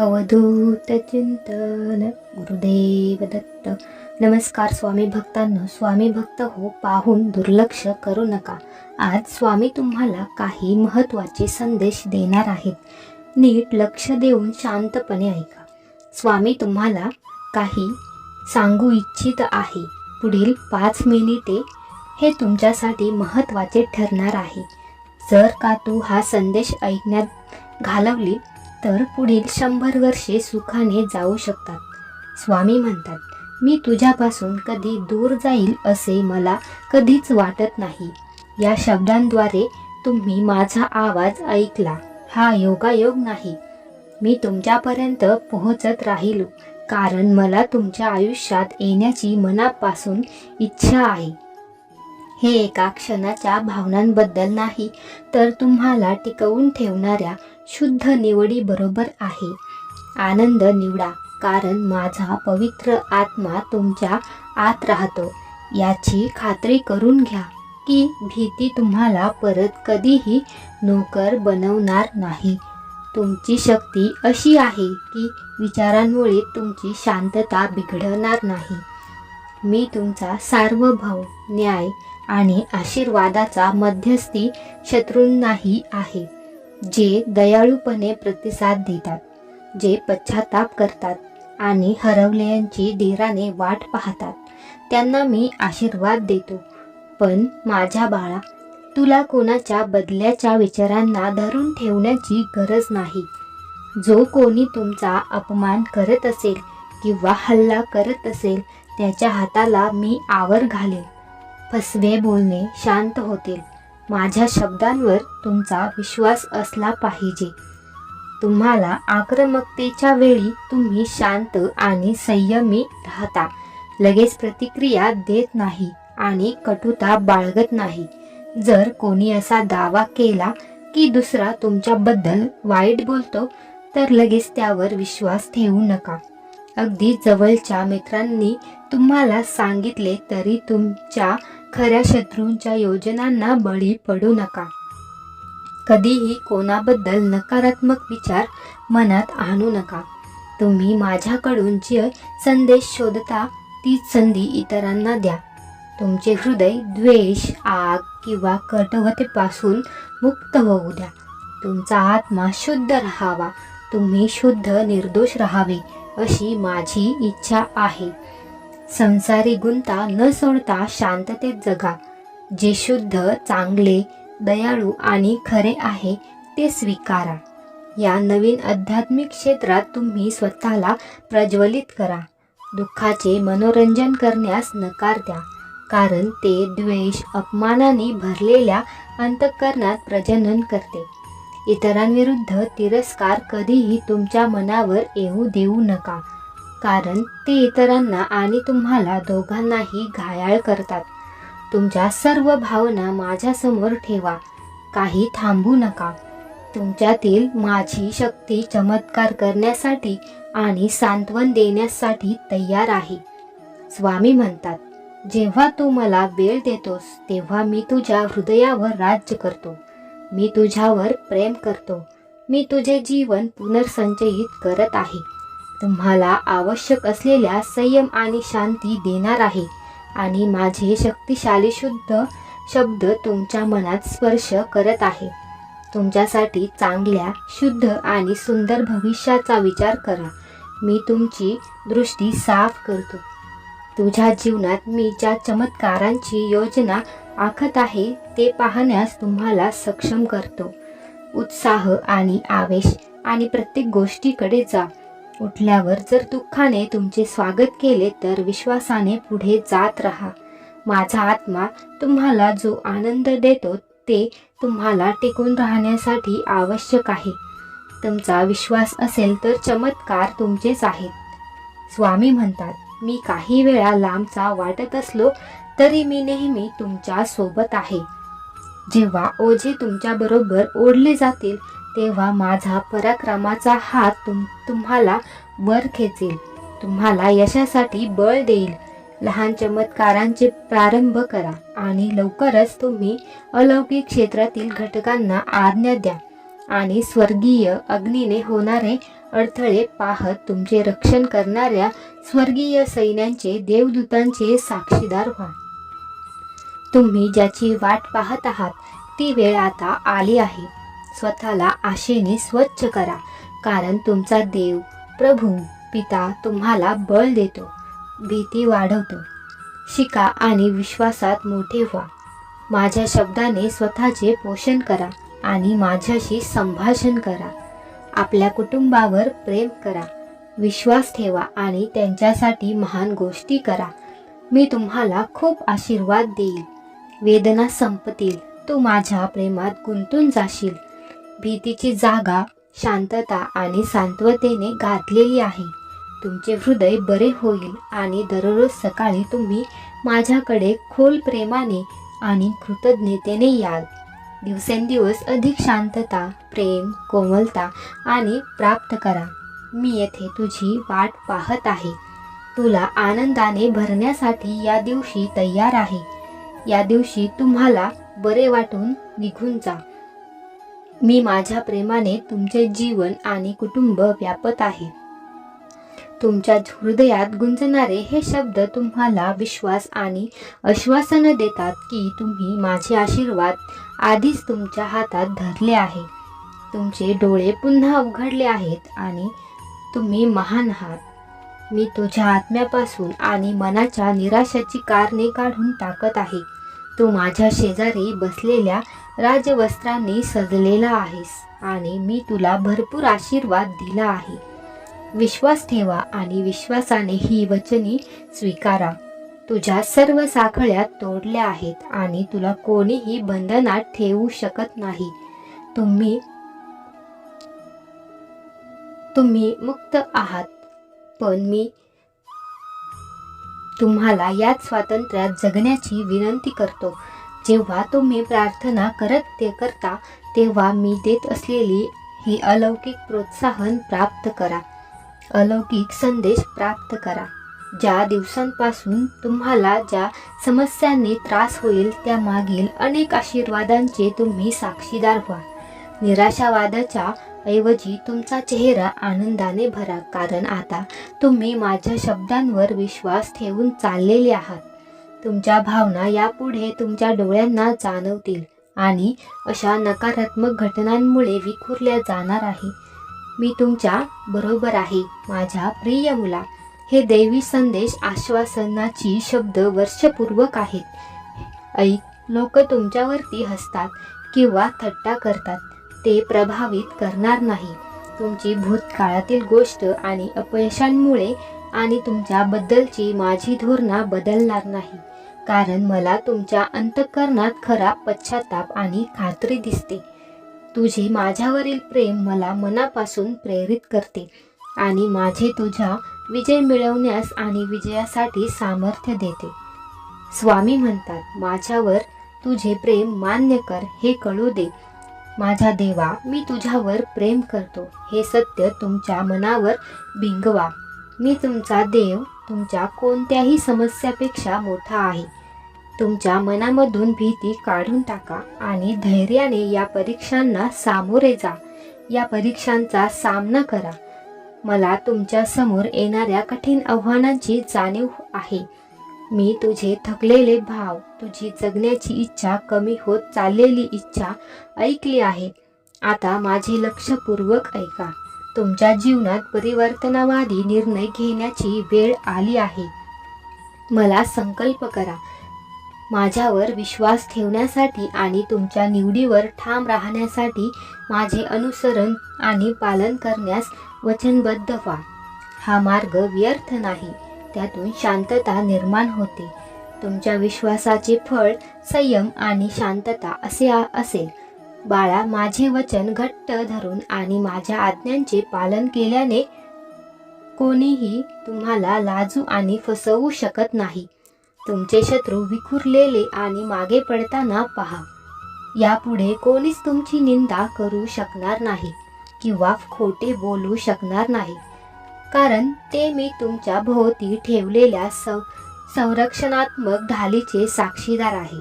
अवधूत चिंतन गुरुदेव दत्त. नमस्कार स्वामी भक्तांनो. स्वामी भक्त हो पाहून दुर्लक्ष करू नका. आज स्वामी तुम्हाला काही महत्त्वाचे संदेश देणार आहेत. नीट लक्ष देऊन शांतपणे ऐका. स्वामी तुम्हाला काही सांगू इच्छित आहे. पुढील पाच मिनिटे हे तुमच्यासाठी महत्त्वाचे ठरणार आहे. जर का तू हा संदेश ऐकण्यात घालवली तर पुढील शंभर वर्षे सुखाने जाऊ शकतात. स्वामी म्हणतात मी तुझ्यापासून कधी दूर जाईल असे मला कधीच वाटत नाही. या शब्दांद्वारे तुम्ही माझा आवाज ऐकला. हा योगायोग नाही. मी तुमच्यापर्यंत पोहोचत राहिलो कारण मला तुमच्या आयुष्यात येण्याची मनापासून इच्छा आहे. हे एका क्षणाच्या भावनांबद्दल नाही तर तुम्हाला टिकवून ठेवणाऱ्या शुद्ध निवडी बरोबर आहे. आनंद निवडा कारण माझा पवित्र आत्मा तुमच्या आत राहतो. याची खात्री करून घ्या की भीती तुम्हाला परत कधीही नोकर बनवणार नाही. तुमची शक्ती अशी आहे की विचारांमुळे तुमची शांतता बिघडणार नाही. मी तुमचा सार्वभौम न्याय आणि आशीर्वादाचा मध्यस्थी शत्रूंनाही आहे. जे दयाळूपणे प्रतिसाद देतात जे पश्चाताप करतात आणि हरवलेल्यांची धीराने वाट पाहतात. त्यांना मी आशीर्वाद देतो. पण माझ्या बाळा तुला कोणाच्या बदल्याच्या विचारांना धरून ठेवण्याची गरज नाही. जो कोणी तुमचा अपमान करत असेल किंवा हल्ला करत असेल त्याच्या हाताला मी आवर घालेन. फसवे बोलणे शांत होतील. माझ्या शब्दांवर तुमचा विश्वास असला पाहिजे. तुम्हाला आक्रमकतेच्या वेळी तुम्ही शांत आणि संयमी राहता. लगेच प्रतिक्रिया देत नाही आणि कटुता बाळगत नाही. जर कोणी असा दावा केला की दुसरा तुमच्याबद्दल वाईट बोलतो तर लगेच त्यावर विश्वास ठेवू नका. अगदी जवळच्या मित्रांनी तुम्हाला सांगितले तरी तुमच्या खऱ्या शत्रूंच्या योजनांना बळी पडू नका. कधीही कोणाबद्दल नकारात्मक विचार मनात आणू नका. तुम्ही माझ्याकडून जे संदेश शोधता तीच संधी इतरांना द्या. तुमचे हृदय द्वेष आग किंवा कटवतेपासून मुक्त होऊ द्या. तुमचा आत्मा शुद्ध राहावा. तुम्ही शुद्ध निर्दोष राहावे अशी माझी इच्छा आहे. संसारी गुंता न सोडता शांततेत जगा. जे शुद्ध चांगले दयाळू आणि खरे आहे ते स्वीकारा. या नवीन आध्यात्मिक क्षेत्रात तुम्ही स्वतःला प्रज्वलित करा. दुःखाचे मनोरंजन करण्यास नकार द्या. कारण ते द्वेष अपमानाने भरलेल्या अंतःकरणात प्रजनन करते. इतरांविरुद्ध तिरस्कार कधीही तुमच्या मनावर येऊ देऊ नका. कारण ते इतरांना आणि तुम्हाला दोघांनाही घायाळ करतात. तुमच्या सर्व भावना माझ्यासमोर ठेवा. काही थांबू नका. तुमच्यातील माझी शक्ती चमत्कार करण्यासाठी आणि सांत्वन देण्यासाठी तयार आहे. स्वामी म्हणतात जेव्हा तू मला वेळ देतोस तेव्हा मी तुझ्या हृदयावर राज्य करतो. मी तुझ्यावर प्रेम करतो. मी तुझे जीवन पुनर्संचयित करत आहे. तुम्हाला आवश्यक असलेल्या संयम आणि शांती देणार आहे. आणि माझे शक्तिशाली शुद्ध शब्द तुमच्या मनात स्पर्श करत आहे. तुमच्यासाठी चांगल्या शुद्ध आणि सुंदर भविष्याचा विचार करा. मी तुमची दृष्टी साफ करतो. तुझ्या जीवनात मी ज्या चमत्कारांची योजना आखत आहे ते पाहण्यास तुम्हाला सक्षम करतो. उत्साह आणि आवेश आणि प्रत्येक गोष्टीकडे जा. उठल्यावर जर दुःखाने तुमचे स्वागत केले तर विश्वासाने पुढे जात राहा. माझा आत्मा तुम्हाला जो आनंद देतो ते तुम्हाला टिकून राहण्यासाठी आवश्यक आहे. तुमचा विश्वास असेल तर चमत्कार तुमचेच आहेत. स्वामी म्हणतात मी काही वेळा लांबचा वाटत असलो तरी मी नेहमी तुमच्यासोबत आहे. जेव्हा ओझे तुमच्याबरोबर ओढले जातील तेव्हा माझा पराक्रमाचा हात तुम तुम्हाला वर खेचेल. तुम्हाला यशासाठी बळ देईल. लहान चमत्कारांचे प्रारंभ करा आणि लवकरच तुम्ही अलौकिक क्षेत्रातील घटकांना आज्ञा द्या आणि स्वर्गीय अग्नीने होणारे अडथळे पाहत तुमचे रक्षण करणाऱ्या स्वर्गीय सैन्यांचे देवदूतांचे साक्षीदार व्हा. तुम्ही ज्याची वाट पाहत आहात ती वेळ आता आली आहे. स्वतःला आशेने स्वच्छ करा. कारण तुमचा देव प्रभू पिता तुम्हाला बळ देतो भीती वाढवतो. शिका आणि विश्वासात मोठे व्हा. माझ्या शब्दाने स्वतःचे पोषण करा आणि माझ्याशी संभाषण करा. आपल्या कुटुंबावर प्रेम करा. विश्वास ठेवा आणि त्यांच्यासाठी महान गोष्टी करा. मी तुम्हाला खूप आशीर्वाद देईल. वेदना संपतील. तू माझ्या प्रेमात गुंतून जाशील. भीतीची जागा शांतता आणि सांत्वतेने घातलेली आहे. तुमचे हृदय बरे होईल आणि दररोज सकाळी तुम्ही माझ्याकडे खोल प्रेमाने आणि कृतज्ञतेने याल. दिवसेंदिवस अधिक शांतता प्रेम कोमलता आणि प्राप्त करा. मी येथे तुझी वाट पाहत आहे. तुला आनंदाने भरण्यासाठी या दिवशी तयार आहे. या दिवशी तुम्हाला बरे वाटून निघून जा. मी माझ्या प्रेमाने तुमचे जीवन आणि कुटुंब व्यापत आहे. तुमच्या हृदयात गुंजणारे हे शब्द तुम्हाला विश्वास आणि आश्वासन देतात की तुम्ही माझे आशीर्वाद आधीच तुमच्या हातात धरले आहे. तुमचे डोळे पुन्हा उघडले आहेत आणि तुम्ही महान आहात. मी तुझ्या आत्म्यापासून आणि मनाच्या निराशाची कारणे काढून टाकत आहे. तू माझ्या शेजारी बसलेल्या राजवस्त्रांनी सजलेला आहेस आणि मी तुला भरपूर आशीर्वाद दिला आहे. विश्वास ठेवा आणि विश्वासाने ही वचनी स्वीकारा. तुझ्या सर्व साखळ्या तोडल्या आहेत आणि तुला कोणीही बंधनात ठेवू शकत नाही. तुम्ही तुम्ही मुक्त आहात. पण मी तुम्हाला याच स्वातंत्र्यात जगण्याची विनंती करतो. जेव्हा तुम्ही प्रार्थना करत ते करता तेव्हा मी देत असलेली ही अलौकिक प्रोत्साहन प्राप्त करा. अलौकिक संदेश प्राप्त करा. ज्या दिवसांपासून तुम्हाला ज्या समस्यांनी त्रास होईल त्या मागील अनेक आशीर्वादांचे तुम्ही साक्षीदार व्हा. निराशावादाच्या ऐवजी तुमचा चेहरा आनंदाने भरा कारण आता तुम्ही माझ्या शब्दांवर विश्वास ठेवून चाललेले आहात. तुमच्या भावना यापुढे तुमच्या डोळ्यांना जाणवतील आणि अशा नकारात्मक घटनांमुळे विखुरल्या जाणार आहे. मी तुमच्या बरोबर आहे माझ्या प्रिय मुला. हे दैवी संदेश आश्वासनाची शब्द वर्षपूर्वक आहेत. ऐक लोक तुमच्यावरती हसतात किंवा थट्टा करतात. ते प्रभावित करणार नाही. तुमची भूतकाळातील गोष्ट आणि अपयशांमुळे आणि तुमच्याबद्दलची माझी धोरणा बदलणार नाही. कारण मला तुमच्या अंतःकरणात खरा पश्चाताप आणि खात्री दिसते. तुझे माझ्यावरील प्रेम मला मनापासून प्रेरित करते आणि माझे तुझ्या विजय मिळवण्यास आणि विजयासाठी सामर्थ्य देते. स्वामी म्हणतात माझ्यावर तुझे प्रेम मान्य कर हे कळू दे. माझा देवा मी तुझ्यावर प्रेम करतो. हे सत्य तुमच्या मनावर भिंगवा मी तुमचा देव तुमच्या कोणत्याही समस्यापेक्षा मोठा आहे. तुमच्या मनामधून भीती काढून टाका आणि धैर्याने या परीक्षांना सामोरे जा. या परीक्षांचा सामना करा. मला तुमच्यासमोर येणाऱ्या कठीण आव्हानांची जाणीव आहे. मी तुझे थकलेले भाव तुझी जगण्याची इच्छा कमी होत चाललेली इच्छा ऐकली आहे. आता माझे लक्षपूर्वक ऐका. तुमच्या जीवनात परिवर्तनवादी निर्णय घेण्याची वेळ आली आहे. मला संकल्प करा. माझ्यावर विश्वास ठेवण्यासाठी आणि तुमच्या निवडीवर ठाम राहण्यासाठी माझे अनुसरण आणि पालन करण्यास वचनबद्ध व्हा. हा मार्ग व्यर्थ नाही. त्यातून शांतता निर्माण होते. तुमच्या विश्वासाचे फळ संयम आणि शांतता असे असेल. बाळा माझे वचन घट्ट धरून आणि माझ्या आज्ञांचे पालन केल्याने कोणीही तुम्हाला लाजू आणि फसवू शकत नाही. तुमचे शत्रू विखुरलेले आणि मागे पडताना पहा. यापुढे कोणीच तुमची निंदा करू शकणार नाही किंवा खोटे बोलू शकणार नाही. कारण ते मी तुमच्या भोवती ठेवलेल्या सं संरक्षणात्मक ढालीचे साक्षीदार आहे.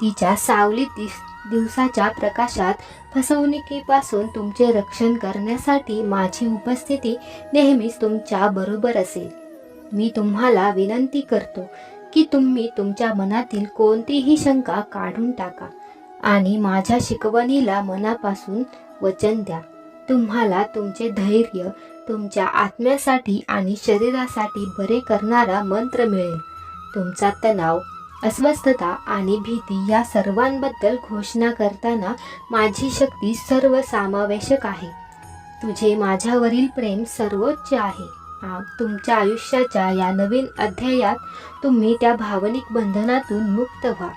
तिच्या सावलीत दिस दिवसाच्या प्रकाशात फसवणुकीपासून तुमचे रक्षण करण्यासाठी माझी उपस्थिती नेहमीच तुमच्या बरोबर असेल. मी तुम्हाला विनंती करतो की तुम्ही तुमच्या मनातील कोणतीही शंका काढून टाका आणि माझ्या शिकवणीला मनापासून वचन द्या. तुम्हाला तुमचे धैर्य तुमच्या आत्म्यासाठी आणि शरीरासाठी बरे करणारा मंत्र मिळेल. तुमचा तणाव अस्वस्थता आणि भीती या सर्वांबद्दल घोषणा करताना माझी शक्ती सर्वसामावेशक आहे. तुझे माझ्यावरील प्रेम सर्वोच्च आहे. तुमच्या आयुष्याच्या या नवीन अध्यायात तुम्ही त्या भावनिक बंधनातून मुक्त व्हा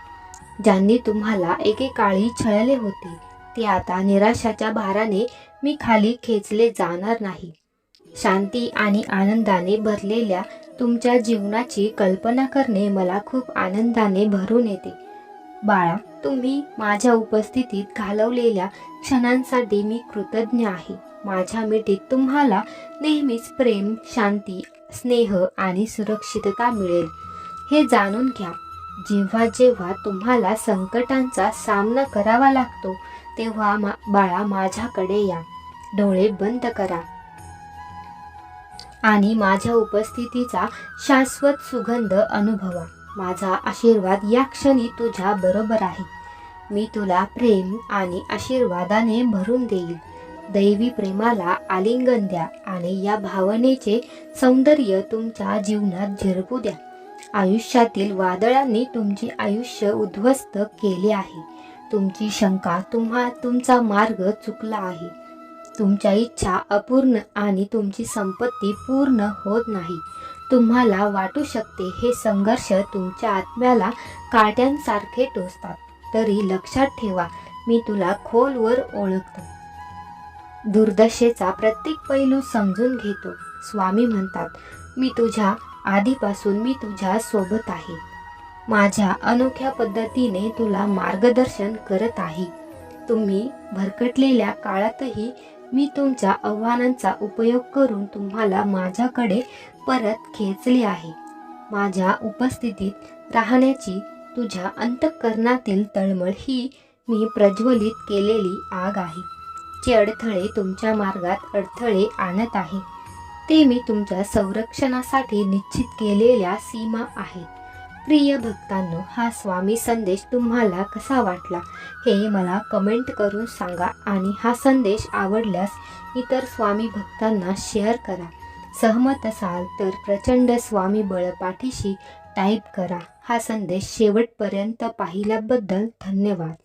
ज्यांनी तुम्हाला एकेकाळी छळले होते. ते आता निराशाच्या भाराने मी खाली खेचले जाणार नाही. शांती आणि आनंदाने भरलेल्या तुमच्या जीवनाची कल्पना करणे मला खूप आनंदाने भरून येते. बाळा तुम्ही माझ्या उपस्थितीत घालवलेल्या क्षणांसाठी मी कृतज्ञ आहे. माझ्या मिठीत तुम्हाला नेहमीच प्रेम शांती स्नेह आणि सुरक्षितता मिळेल. हे जाणून घ्या जेव्हा जेव्हा तुम्हाला संकटांचा सामना करावा लागतो तेव्हा मा बाळा माझ्याकडे या. डोळे बंद करा. आणि माझ्या उपस्थितीचा शाश्वत सुगंध अनुभवा. माझा आशीर्वाद या क्षणी तुझ्या बरोबर आहे. मी तुला प्रेम आणि आशीर्वादाने भरून देईल दैवी प्रेमाला आलिंगन द्या आणि या भावनेचे सौंदर्य तुमच्या जीवनात झिरपू द्या. आयुष्यातील वादळांनी तुमचे आयुष्य उद्ध्वस्त केले आहे. तुमची शंका तुम्हा तुमचा मार्ग चुकला आहे. तुमच्या इच्छा अपूर्ण आणि तुमची संपत्ती पूर्ण होत नाही. तुम्हाला वाटू शकते हे संघर्ष तुमच्या आत्म्याला काट्यांसारखे टोचतात. तरी लक्षात ठेवा मी तुला खोलवर ओळखतो. दुर्दशेचा प्रत्येक पैलू समजून घेतो. स्वामी म्हणतात मी तुझ्या आधीपासून मी तुझ्या सोबत आहे. माझ्या अनोख्या पद्धतीने तुला मार्गदर्शन करत आहे. तुम्ही भरकटलेल्या काळातही मी तुमच्या आव्हानांचा उपयोग करून तुम्हाला माझ्याकडे परत खेचले आहे. माझ्या उपस्थितीत राहण्याची तुझ्या अंतःकरणातील तळमळ ही मी प्रज्वलित केलेली आग आहे. जे अडथळे तुमच्या मार्गात अडथळे आणत आहे. ते मी तुमच्या संरक्षणासाठी निश्चित केलेल्या सीमा आहेत. प्रिय भक्तांनो हा स्वामी संदेश तुम्हाला कसा वाटला? हे मला कमेंट करून सांगा आणि हा संदेश आवडल्यास इतर स्वामी भक्तांना शेअर करा. सहमत असाल तर प्रचंड स्वामी बळ पाठीशी टाईप करा. हा संदेश शेवटपर्यंत पाहिल्याबद्दल धन्यवाद.